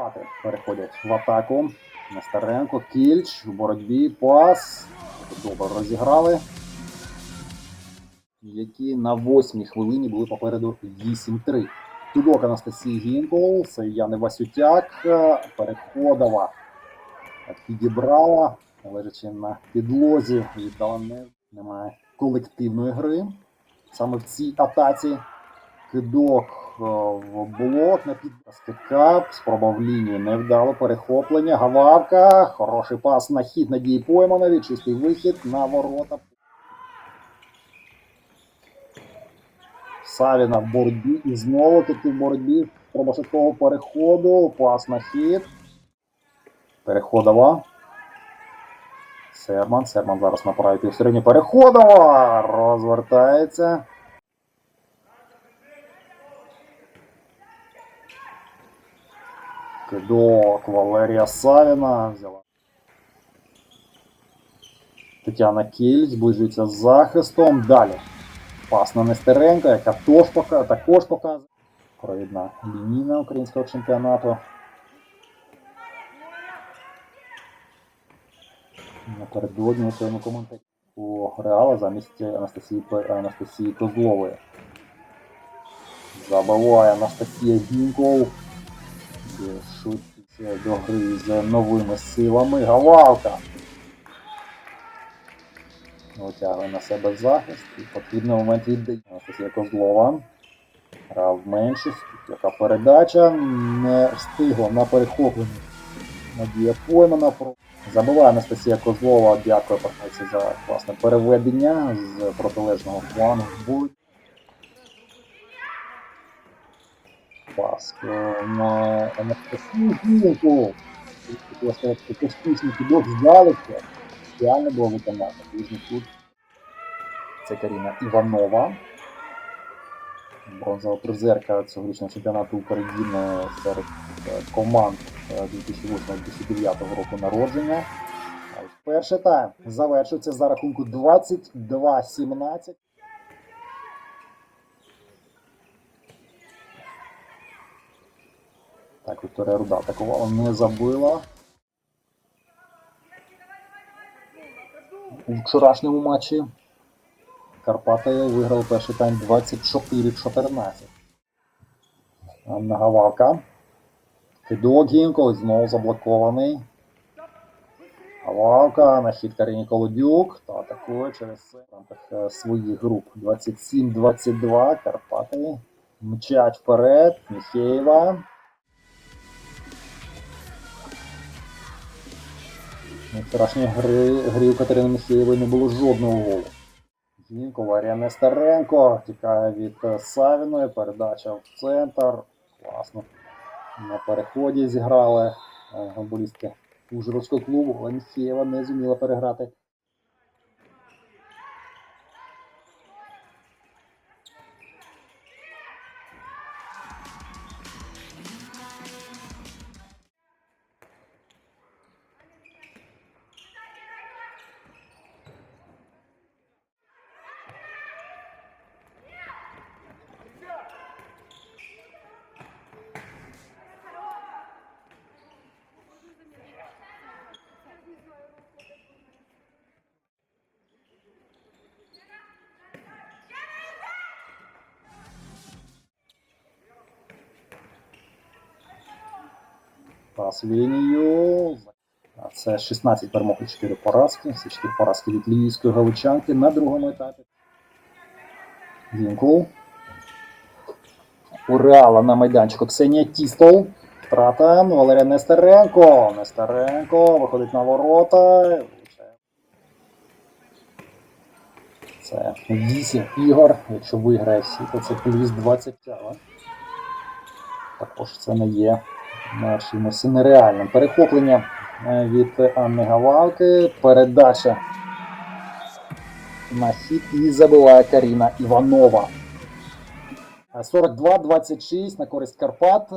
Карпати переходять в атаку. Нестеренко, Кільч в боротьбі, пас. Добре розіграли. Які на восьмій хвилині були попереду 8-3. Тудок Анастасії Гінкол, це Яни Васютяк, Переходова підібрала, лежачи на підлозі, віддала не немає колективної гри. Саме в цій атаці кидок е, в блок на під стикап, спроба в лінію невдало, перехоплення, гававка, хороший пас на хід Надії Пойманові, чистий вихід на ворота. Савіна в боротьбі і знову таки в боротьбі. Швидкого переходу, пас на хід. Переходова. Серман. Серман зараз на правій півсередині. Переходова! Розвертається. Кидок Валерія Савіна взяла. Тетяна Кіль зближується з захистом. Далі. Пас на Нестеренка, яка також показує. Провідна лінійна українського чемпіонату. Напередодні у своєму коментарі у Реала замість Анастасії, Анастасії Козлової. Забиває Анастасія Гінков. Швидкість до гри з новими силами. Гавалка. Витягує на себе захист і потрібний момент віддає. Анастасія Козлова. Грав меншість. Яка передача не встигла на перехопленні. Надія Поймана. Забиває Анастасія Козлова. Дякую партнерці за класне переведення з протилежного плану в бой. Е, на Анастасію Гілку. Сказати, що успішний підок здалека. Реально було виконати. Ближній тут. Це Каріна Іванова. Бронзова призерка цьогорічного чемпіонату України серед е, команд е, 2008-2009 року народження. Перший тайм завершується за рахунку 22-17. Так, Вікторія Руда атакувала, не забила. У вчорашньому матчі Карпати виграли перший тайм 24-14. Анна Гавалка. Кидок Гінкол знову заблокований. Гавалка на хід Карині Колодюк та атакує через в е, своїх груп. 27-22. Карпати мчать вперед. Міхеєва. Вчорашній гри, грі у Катерини Михеєвої не було жодного голу. Гінко, Варія Нестеренко тікає від е, Савіної, передача в центр. Класно. На переході зіграли е, гамболістки Ужгородського клубу, але Михеєва не зуміла переграти. Пас лінію. Це 16 перемог і 4 поразки. Це 4 поразки від львівської галичанки на другому етапі. Гінкул. У Реала на майданчику Ксенія Тістол. Втрата Валерія Нестеренко. Нестеренко виходить на ворота. Це 8 ігор. Якщо виграє всі, то це плюс 20. Але Також це не є чимось нереальним. Перехоплення е, від Анни Гавалки. Передача на хід і забиває Каріна Іванова. Е, 42-26 на користь Карпат.